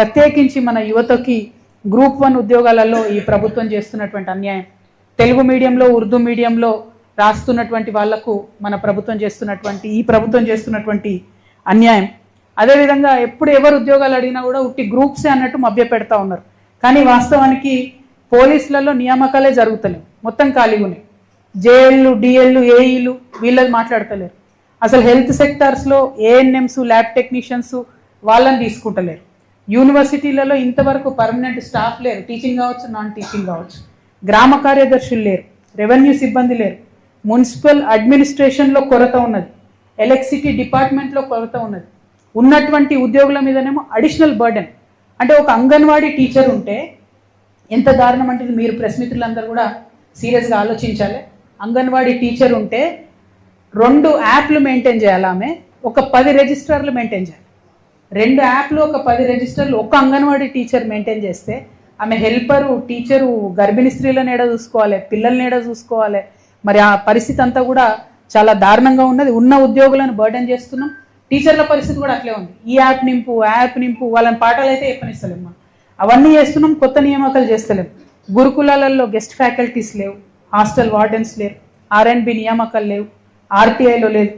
ప్రత్యేకించి మన యువతకి గ్రూప్ వన్ ఉద్యోగాలలో ఈ ప్రభుత్వం చేస్తున్నటువంటి అన్యాయం. తెలుగు మీడియంలో ఉర్దూ మీడియంలో రాస్తున్నటువంటి వాళ్ళకు మన ప్రభుత్వం చేస్తున్నటువంటి ఈ ప్రభుత్వం చేస్తున్నటువంటి అన్యాయం. అదేవిధంగా ఎప్పుడు ఎవరు ఉద్యోగాలు అడిగినా కూడా ఉట్టి గ్రూప్సే అన్నట్టు మభ్య పెడతా ఉన్నారు. కానీ వాస్తవానికి పోలీసులలో నియామకాలే జరుగుతలేవు. మొత్తం ఖాళీగా ఉన్నాయి జేఎల్లు డిఎల్లు ఏఈలు వీళ్ళది మాట్లాడతలేరు. అసలు హెల్త్ సెక్టార్స్లో ఏఎన్ఎంస్ ల్యాబ్ టెక్నీషియన్స్ వాళ్ళని తీసుకుంటలేరు. యూనివర్సిటీలలో ఇంతవరకు పర్మనెంట్ స్టాఫ్ లేరు. టీచింగ్ కావచ్చు నాన్ టీచింగ్ కావచ్చు. గ్రామ కార్యదర్శులు లేరు. రెవెన్యూ సిబ్బంది లేరు. మున్సిపల్ అడ్మినిస్ట్రేషన్లో కొరత ఉన్నది. ఎలక్ట్రిసిటీ డిపార్ట్మెంట్లో కొరత ఉన్నది. ఉన్నటువంటి ఉద్యోగుల మీదనేమో అడిషనల్ బర్డెన్. అంటే ఒక అంగన్వాడీ టీచర్ ఉంటే ఎంత దారుణం అంటే మీరు ప్రెస్ మిత్రులందరూ కూడా సీరియస్గా ఆలోచించాలి. అంగన్వాడీ టీచర్ ఉంటే రెండు యాప్లు మెయింటైన్ చేయాలి ఆమె. ఒక పది రిజిస్టర్లు మెయింటైన్ చేయాలి. రెండు యాప్లు ఒక పది రిజిస్టర్లు ఒక అంగన్వాడీ టీచర్ మెయింటైన్ చేస్తే ఆమె హెల్పరు టీచరు గర్భిణీ స్త్రీలను ఏడ చూసుకోవాలి పిల్లల్ని ఏడ చూసుకోవాలి? మరి ఆ పరిస్థితి అంతా కూడా చాలా దారుణంగా ఉన్నది. ఉన్న ఉద్యోగులను బర్డెన్ చేస్తున్నాం. టీచర్ల పరిస్థితి కూడా అట్లే ఉంది. ఈ యాప్ నింపు ఆ యాప్ నింపు వాళ్ళని పాఠాలు అయితే చెప్పనిస్తలేం మనం. అవన్నీ చేస్తున్నాం కొత్త నియామకాలు చేస్తలేం. గురుకులాలలో గెస్ట్ ఫ్యాకల్టీస్ లేవు హాస్టల్ వార్డెన్స్ లేరు ఆర్ అండ్ బి నియామకాలు లేవు ఆర్టీఐలో లేదు